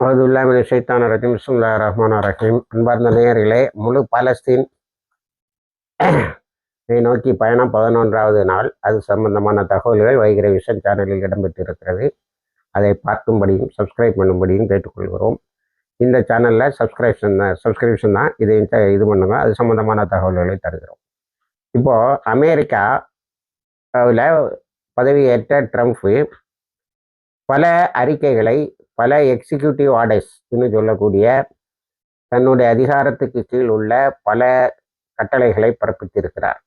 அவுதுல்லாமின் ஷைத்தான ரஜிம். பிஸ்மில்லா ரஹ்மான் ரஹீம். அன்பார்ந்த நேரிலே முழு பாலஸ்தீன் இதை நோக்கி பயணம் பதினொன்றாவது நாள். அது சம்பந்தமான தகவல்கள் வைகிற விஷன் சேனலில் இடம்பெற்றிருக்கிறது. அதை பார்க்கும்படியும் சப்ஸ்கிரைப் பண்ணும்படியும் கேட்டுக்கொள்கிறோம். இந்த சேனலில் சப்ஸ்கிரிப்ஷன் தான் சப்ஸ்கிரிப்ஷன் தான். இதை இது பண்ணுங்க. அது சம்பந்தமான தகவல்களை தருகிறோம். இப்போது அமெரிக்கா அதில் பதவியேற்ற ட்ரம்ப்பு பல அறிக்கைகளை பல எக்ஸிக்யூட்டிவ் ஆர்டர்ஸ் என்று சொல்லக்கூடிய தன்னுடைய அதிகாரத்துக்கு கீழ் உள்ள பல கட்டளைகளை பிறப்பித்திருக்கிறார்.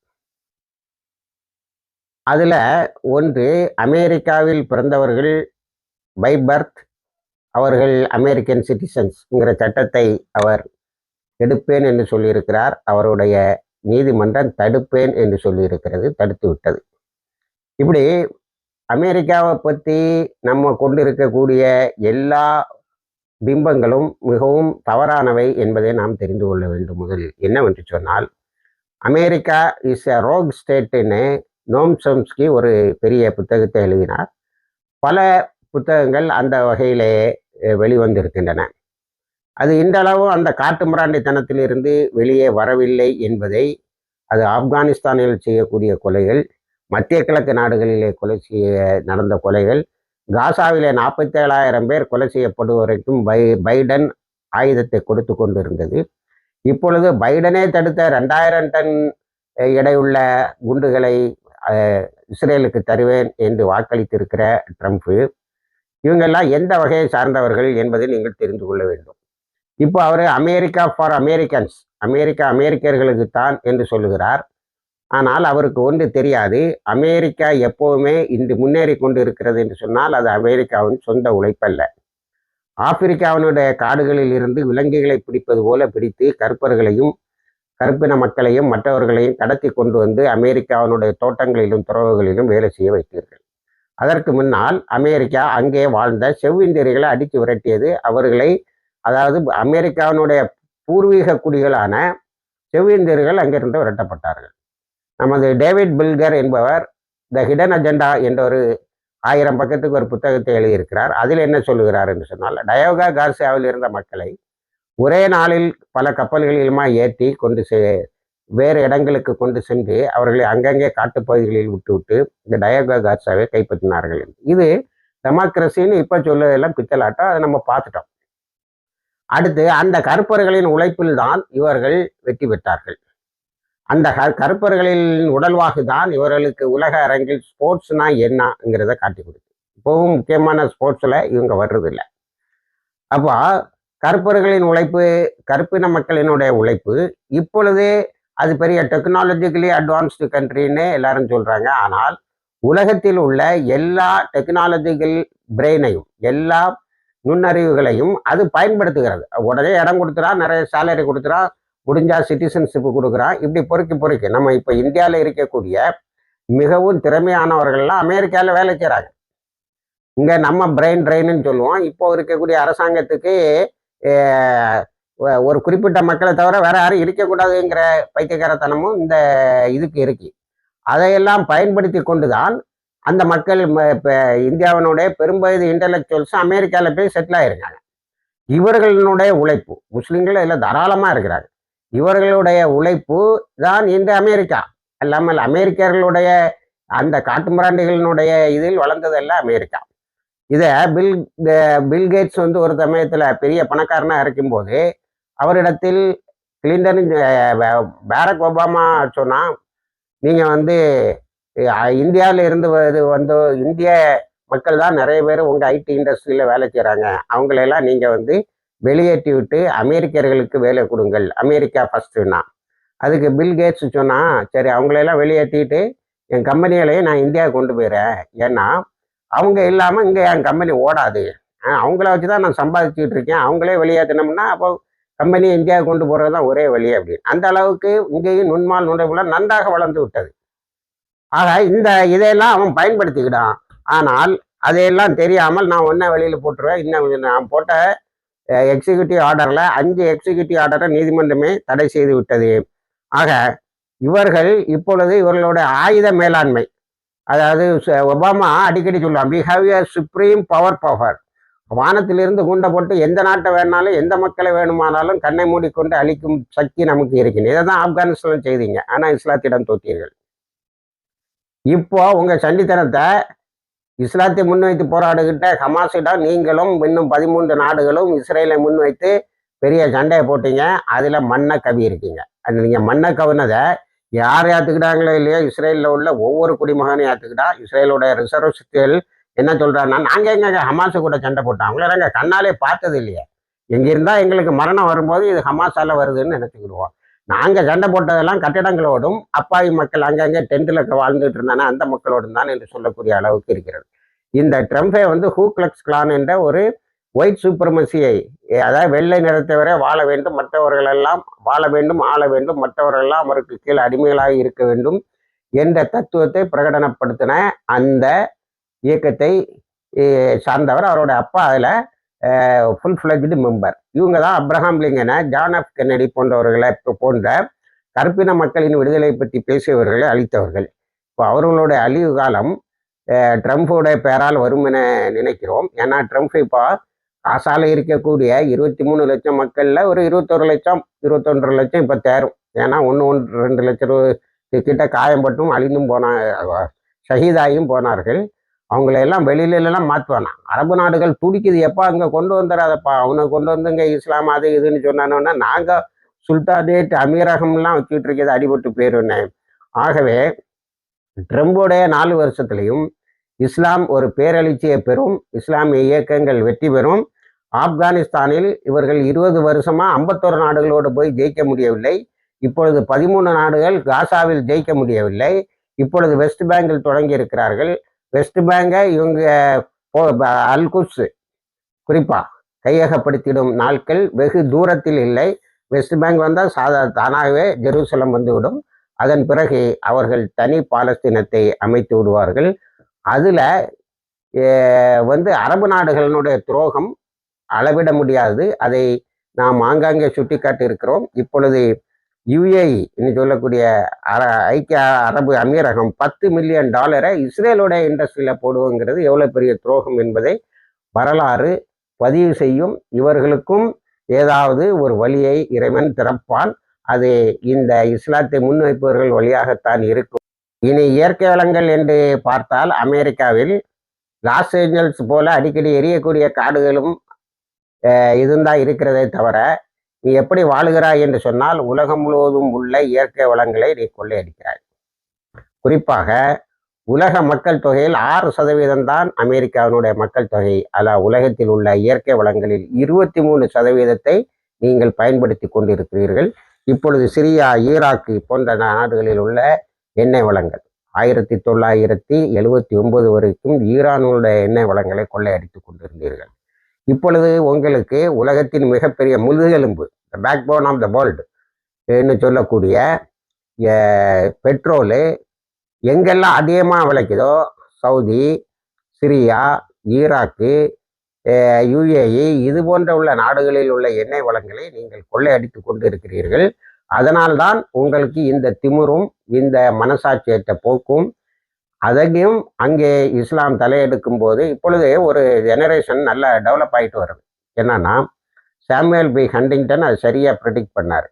அதில் ஒன்று அமெரிக்காவில் பிறந்தவர்கள் பை பர்த் அவர்கள் அமெரிக்கன் சிட்டிசன்ஸ்ங்கிற சட்டத்தை அவர் எடுப்பேன் என்று சொல்லியிருக்கிறார். அவருடைய நீதிமன்றம் தடுப்பேன் என்று சொல்லியிருக்கிறது தடுத்து விட்டது. இப்படி அமெரிக்காவை பற்றி நம்ம கொண்டிருக்கக்கூடிய எல்லா பிம்பங்களும் மிகவும் தவறானவை என்பதை நாம் தெரிந்து கொள்ள வேண்டும் முதலில் என்னவென்று சொன்னால் அமெரிக்கா இஸ் எ ரோக் ஸ்டேட்டுன்னு நோம் சோம்ஸ்கி ஒரு பெரிய புத்தகத்தை எழுதினார். பல புத்தகங்கள் அந்த வகையிலே வெளிவந்திருக்கின்றன. அது இன்றளவு அந்த காட்டுமிராண்டித்தனத்திலிருந்து வெளியே வரவில்லை என்பதை அது ஆப்கானிஸ்தானில் செய்யக்கூடிய கொலைகள் மத்திய கிழக்கு நாடுகளிலே கொலை செய்ய நடந்த கொலைகள் காசாவிலே நாற்பத்தி ஏழாயிரம் பேர் கொலை செய்யப்படுவதற்கும் பை பைடன் ஆயுதத்தை கொடுத்து கொண்டிருந்தது. இப்பொழுது பைடனே தடுத்த ரெண்டாயிரம் டன் எடையுள்ள குண்டுகளை இஸ்ரேலுக்கு தருவேன் என்று வாக்களித்திருக்கிற ட்ரம்ப்பு இவங்கெல்லாம் எந்த வகையை சார்ந்தவர்கள் என்பதை நீங்கள் தெரிந்து கொள்ள வேண்டும். இப்போ அவர் அமெரிக்கா ஃபார் அமெரிக்கன்ஸ் அமெரிக்கா அமெரிக்கர்களுக்கு தான் என்று சொல்லுகிறார். ஆனால் அவருக்கு ஒன்று தெரியாது. அமெரிக்கா எப்போவுமே இன்று முன்னேறி கொண்டு இருக்கிறது என்று சொன்னால் அது அமெரிக்காவின் சொந்த உழைப்பல்ல. ஆப்பிரிக்காவினுடைய காடுகளில் இருந்து விலங்குகளை பிடிப்பது போல பிடித்து கருப்பர்களையும் கருப்பின மக்களையும் மற்றவர்களையும் கடத்தி கொண்டு வந்து அமெரிக்காவினுடைய தோட்டங்களிலும் துறவுகளிலும் வேலை செய்ய வைத்தீர்கள். அதற்கு முன்னால் அமெரிக்கா அங்கே வாழ்ந்த செவ்விந்தியர்களை அடித்து விரட்டியது. அவர்களை அதாவது அமெரிக்காவினுடைய பூர்வீக குடிகளான செவ்விந்தியர்கள் அங்கிருந்து விரட்டப்பட்டார்கள். நமது டேவிட் பில்கர் என்பவர் த ஹிடன் அஜெண்டா என்ற ஒரு ஆயிரம் பக்கத்துக்கு ஒரு புத்தகத்தை எழுதியிருக்கிறார். அதில் என்ன சொல்லுகிறார் என்று சொன்னால் டயோகா கார்சியாவில் இருந்த மக்களை ஒரே நாளில் பல கப்பல்களிலுமா ஏற்றி கொண்டு செ வேறு இடங்களுக்கு கொண்டு சென்று அவர்களை அங்கங்கே காட்டுப்பகுதிகளில் விட்டுவிட்டு இந்த டயோகா கார்சாவை கைப்பற்றினார்கள் என்று. இது டெமோக்ரஸின்னு இப்போ சொல்லதெல்லாம் பித்தலாட்டம் அதை நம்ம பார்த்துட்டோம். அடுத்து அந்த கருப்பர்களின் உழைப்பில் தான் இவர்கள் வெற்றி பெற்றார்கள். அந்த க- கருப்பர்களின் உடல்வாகு தான் இவர்களுக்கு உலக அரங்கில் ஸ்போர்ட்ஸ்னா என்னங்கிறத காட்டி கொடுக்கு. இப்போவும் முக்கியமான ஸ்போர்ட்ஸில் இவங்க வர்றதில்லை. அப்போ கருப்பர்களின் உழைப்பு கருப்பின மக்களினுடைய உழைப்பு இப்பொழுது அது பெரிய டெக்னாலஜிக்கலி அட்வான்ஸ்டு கண்ட்ரின்னு எல்லாரும் சொல்கிறாங்க ஆனால் உலகத்தில் உள்ள எல்லா டெக்னாலஜிக்கல் பிரெயினையும் எல்லா நுண்ணறிவுகளையும் அது பயன்படுத்துகிறது. உடனே இடம் கொடுத்துறா நிறைய சேலரி கொடுத்துறா முடிஞ்சால் சிட்டிசன்ஷிப் கொடுக்குறான். இப்படி பொறுக்கி பொறுக்கி நம்ம இப்போ இந்தியாவில் இருக்கக்கூடிய மிகவும் திறமையானவர்கள்லாம் அமெரிக்காவில் வேலை செய்கிறாங்க இங்கே நம்ம பிரெயின் ட்ரெயின்னு சொல்லுவோம். இப்போ இருக்கக்கூடிய அரசாங்கத்துக்கு ஒரு குறிப்பிட்ட மக்களை தவிர வேற யாரும் இருக்கக்கூடாதுங்கிற பைத்தியக்காரத்தனமும் இந்த இதுக்கு இருக்கு. அதையெல்லாம் பயன்படுத்தி கொண்டு தான் அந்த மக்கள் இப்போ இந்தியாவினுடைய பெரும்பகுதி இன்டலெக்சுவல்ஸ் அமெரிக்காவில் போய் செட்டில் ஆயிருக்காங்க. இவர்களுடைய உழைப்பு முஸ்லீம்கள் இதில் தாராளமாக இருக்கிறாங்க. இவர்களுடைய உழைப்பு தான் இந்த அமெரிக்கா. அல்லாமல் அமெரிக்கர்களுடைய அந்த காட்டுமிராண்டிகளினுடைய இதில் வளர்ந்ததெல்லாம் அமெரிக்கா. இதை பில் பில்கேட்ஸ் வந்து ஒரு சமயத்தில் பெரிய பணக்காரனாக இருக்கும்போது அவரிடத்தில் கிளின்டன் பேரக் பாரக் ஒபாமா சொன்னால் நீங்கள் வந்து இந்தியாவில் இருந்து இது வந்து இந்திய மக்கள் தான் நிறைய பேர் உங்கள் ஐடி இண்டஸ்ட்ரியில் வேலை செய்கிறாங்க அவங்களெல்லாம் நீங்கள் வந்து வெளியேற்றி விட்டு அமெரிக்கர்களுக்கு வேலை கொடுங்கள். அமெரிக்கா ஃபஸ்ட்டுன்னா அதுக்கு பில் கேட்ஸ் சொன்னா சரி அவங்களெல்லாம் வெளியேற்றிட்டு என் கம்பெனிகளையும் நான் இந்தியாவுக்கு கொண்டு போயிடுறேன். ஏன்னா அவங்க இல்லாமல் இங்கே என் கம்பெனி ஓடாது. அவங்கள வச்சு தான் நான் சம்பாதிச்சுட்டு இருக்கேன். அவங்களே வெளியேற்றினோம்னா அப்போ கம்பெனி இந்தியாவுக்கு கொண்டு போகிறது தான் ஒரே வழி அப்படின்னு. அந்த அளவுக்கு இங்கேயும் நுண்மால் நுழைவுலாம் நன்றாக வளர்ந்து விட்டது. ஆக இந்த இதையெல்லாம் அவன் பயன்படுத்திக்கிட்டான். ஆனால் அதையெல்லாம் தெரியாமல் நான் ஒன்றா வெளியில் போட்டுருவேன் இன்னும் நான் போட்ட எக்ஸிக்யூட்டிவ் ஆர்டரில் அஞ்சு எக்ஸிக்யூட்டிவ் ஆர்டரை நீதிமன்றமே தடை செய்து விட்டது. ஆக இவர்கள் இப்பொழுது இவர்களுடைய ஆயுத மேலாண்மை அதாவது ச- ஒபாமா அடிக்கடி சொல்லுவான் we have a supreme power power வானத்திலிருந்து குண்டை போட்டு எந்த நாட்டை வேணாலும் எந்த மக்களை வேணுமானாலும் கண்ணை மூடிக்கொண்டு அழிக்கும் சக்தி நமக்கு இருக்கிறது இதை தான் ஆப்கானிஸ்தான் செய்தீங்க. ஆனால் இஸ்லாத்திடம் தோற்றீர்கள் இப்போ உங்கள் சண்டித்தனத்தை இஸ்லாத்தை முன்வைத்து போராடுகிட்ட ஹமாஸிடம் நீங்களும் இன்னும் பதிமூன்று நாடுகளும் இஸ்ரேலை முன்வைத்து பெரிய சண்டையை போட்டீங்க. அதில் மண்ணை கவி இருக்கீங்க. அது நீங்கள் மண்ணை கவினதை யார் ஏற்றுக்கிட்டாங்களோ இல்லையோ இஸ்ரேலில் உள்ள ஒவ்வொரு குடிமகனையும் ஏற்றுக்கிட்டா இஸ்ரேலோட ரிசர்வ் சிஸ்டல் என்ன சொல்கிறான்னா நாங்கள் எங்க ஹமாஸு கூட சண்டை போட்டோம். அவங்கள நாங்கள் கண்ணாலே பார்த்தது இல்லையே. எங்கே இருந்தால் எங்களுக்கு மரணம் வரும்போது இது ஹமாஸால வருதுன்னு நினச்சிக்கிடுவோம். நாங்கள் சண்டை போட்டதெல்லாம் கட்டிடங்களோடும் அப்பாவி மக்கள் அங்கங்கே டென்ட்டில் வாழ்ந்துட்டு இருந்தானே அந்த மக்களோடும் தான் என்று சொல்லக்கூடிய அளவுக்கு இருக்கிறது. இந்த ட்ரம்ஃபே வந்து ஹூக்ளக்ஸ் கிளான் என்ற ஒரு ஒயிட் சூப்பர்மசியை அதாவது வெள்ளை நிறத்தவரை வாழ வேண்டும் மற்றவர்கள் எல்லாம் வாழ வேண்டும் ஆள வேண்டும் மற்றவர்கள் எல்லாம் அவருக்கு கீழே அடிமைகளாக இருக்க வேண்டும் என்ற தத்துவத்தை பிரகடனப்படுத்தின அந்த இயக்கத்தை சார்ந்தவர் அவரோட அப்பா. அதில் ஃபுல் ஃப்ளெஜ்டு மெம்பர் இவங்க தான் அப்ரஹாம் லிங்கனை ஜான் எஃப் கென்னடி போன்றவர்களை இப்போ போன்ற கருப்பின மக்களின் விடுதலை பற்றி பேசியவர்களை அழித்தவர்கள். இப்போ அவர்களுடைய அழிவு காலம் ட்ரம்ப்போட பெயரால் வரும் என நினைக்கிறோம். ஏன்னா ட்ரம்ப் இப்போ காசால இருக்கக்கூடிய இருபத்தி மூணு லட்சம் மக்களில் ஒரு இருபத்தொரு லட்சம் இருபத்தொன்றரை லட்சம் இப்போ தேரும். ஏன்னா ஒன்று ஒன்று ரெண்டு லட்சம் கிட்ட காயம்பட்டும் அழிந்தும் போன ஷஹீதாயும் போனார்கள். அவங்கள எல்லாம் வெளியில எல்லாம் மாற்றுவானா அரபு நாடுகள் துடிக்குது. எப்போ அங்கே கொண்டு வந்துடாதப்பா அவனை கொண்டு வந்துங்க இஸ்லாம் அது இதுன்னு சொன்னானோன்னா நாங்கள் சுல்தானேட் அமீரகம்லாம் வச்சுட்டு இருக்கிறது அடிபட்டு போயிருந்தேன் ஆகவே ட்ரம்போடைய நாலு வருஷத்துலையும் இஸ்லாம் ஒரு பேரழிச்சியை பெறும். இஸ்லாமிய இயக்கங்கள் வெற்றி பெறும். ஆப்கானிஸ்தானில் இவர்கள் இருபது வருஷமா ஐம்பத்தொரு நாடுகளோடு போய் ஜெயிக்க முடியவில்லை. இப்பொழுது பதிமூணு நாடுகள் காசாவில் ஜெயிக்க முடியவில்லை. இப்பொழுது வெஸ்ட் பேங்கில் தொடங்கி இருக்கிறார்கள் வெஸ்ட் பேங்கை இவங்க போ- ப- அல்குஸ் குறிப்பா கையகப்படுத்திடும் நாட்கள் வெகு தூரத்தில் இல்லை. வெஸ்ட் பேங்க் வந்தால் சாதா தானாகவே ஜெருசலம் வந்துவிடும். அதன் பிறகு அவர்கள் தனி பாலஸ்தீனத்தை அமைத்து விடுவார்கள். அதில் வந்து அரபு நாடுகளினுடைய துரோகம் அளவிட முடியாது. அதை நாம் ஆங்காங்கே சுட்டிக்காட்டி இருக்கிறோம் இப்பொழுது யுஏஇ என்று சொல்லக்கூடிய அர ஐக்கிய அரபு அமீரகம் பத்து மில்லியன் டாலரை இஸ்ரேலோட இண்டஸ்ட்ரியில் போடுவோங்கிறது எவ்வளோ பெரிய துரோகம் என்பதை வரலாறு பதிவு செய்யும். இவர்களுக்கும் ஏதாவது ஒரு வழியை இறைவன் திறப்பான். அது இந்த இஸ்லாத்தை முன்வைப்பவர்கள் வழியாகத்தான் இருக்கும். இனி இயற்கை வளங்கள் என்று பார்த்தால் அமெரிக்காவில் லாஸ் ஏஞ்சல்ஸ் போல அடிக்கடி எரியக்கூடிய காடுகளும் இதுந்தான் இருக்கிறதே தவிர நீ எப்படி வாழுகிறாய் என்று சொன்னால் உலகம் முழுவதும் உள்ள இயற்கை வளங்களை நீ கொள்ளையடிக்கிறாய். குறிப்பாக உலக மக்கள் தொகையில் ஆறு சதவீதம் தான் அமெரிக்காவினுடைய மக்கள் தொகை. அல்ல உலகத்தில் உள்ள இயற்கை வளங்களில் இருபத்தி மூணு சதவீதத்தை நீங்கள் பயன்படுத்தி கொண்டிருக்கிறீர்கள். இப்பொழுது சிரியா ஈராக்கு போன்ற நாடுகளில் உள்ள எண்ணெய் வளங்கள். ஆயிரத்தி தொள்ளாயிரத்தி எழுவத்தி ஒன்பது வரைக்கும் ஈரானுடைய எண்ணெய் வளங்களை கொள்ளையடித்து கொண்டிருந்தீர்கள். இப்பொழுது உங்களுக்கு உலகத்தின் மிகப்பெரிய முதுகெலும்பு back bone of the world என்று சொல்லக்கூடிய பெட்ரோலு எங்கெல்லாம் அதிகமாக விளைக்குதோ சவுதி சிரியா ஈராக்கு யுஏஇ இது போன்ற உள்ள நாடுகளில் உள்ள எண்ணெய் வளங்களை நீங்கள் கொள்ளையடித்து கொண்டு இருக்கிறீர்கள் அதனால்தான் உங்களுக்கு இந்த திமிரும் இந்த மனசாட்சியற்ற போக்கும் அதையும் அங்கே இஸ்லாம் தலையெடுக்கும் போது இப்பொழுது ஒரு ஜெனரேஷன் நல்லா டெவலப் ஆகிட்டு வருது. என்னன்னா சாமுவேல் பி. ஹண்டிங்டன் அது சரியாக ப்ரிடிக்ட் பண்ணார்.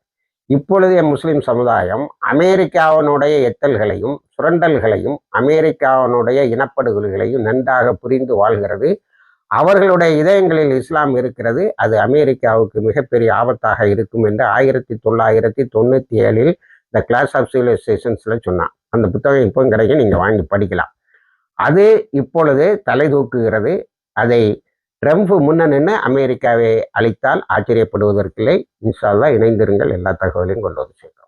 இப்பொழுதைய முஸ்லீம் சமுதாயம் அமெரிக்காவினுடைய எத்தல்களையும் சுரண்டல்களையும் அமெரிக்காவினுடைய இனப்படுகொலைகளையும் நன்றாக புரிந்து வாழ்கிறது. அவர்களுடைய இதயங்களில் இஸ்லாம் இருக்கிறது. அது அமெரிக்காவுக்கு மிகப்பெரிய ஆபத்தாக இருக்கும் என்று ஆயிரத்தி தொள்ளாயிரத்தி தொண்ணூற்றி ஏழில் த கிளாஸ் ஆஃப் சிவிலைசேஷன்ஸில் சொன்னான். அந்த புத்தகம் இப்போவும் கிடைக்கும் நீங்கள் வாங்கி படிக்கலாம். அது இப்பொழுது தலை தூக்குகிறது. அதை ட்ரம்ப் முன்ன நின்று அமெரிக்காவை அழித்தால் ஆச்சரியப்படுவதற்கில்லை. இன்ஷால்லா இணைந்திருங்கள். எல்லா தகவலையும் கொண்டு வந்து சேர்க்கும்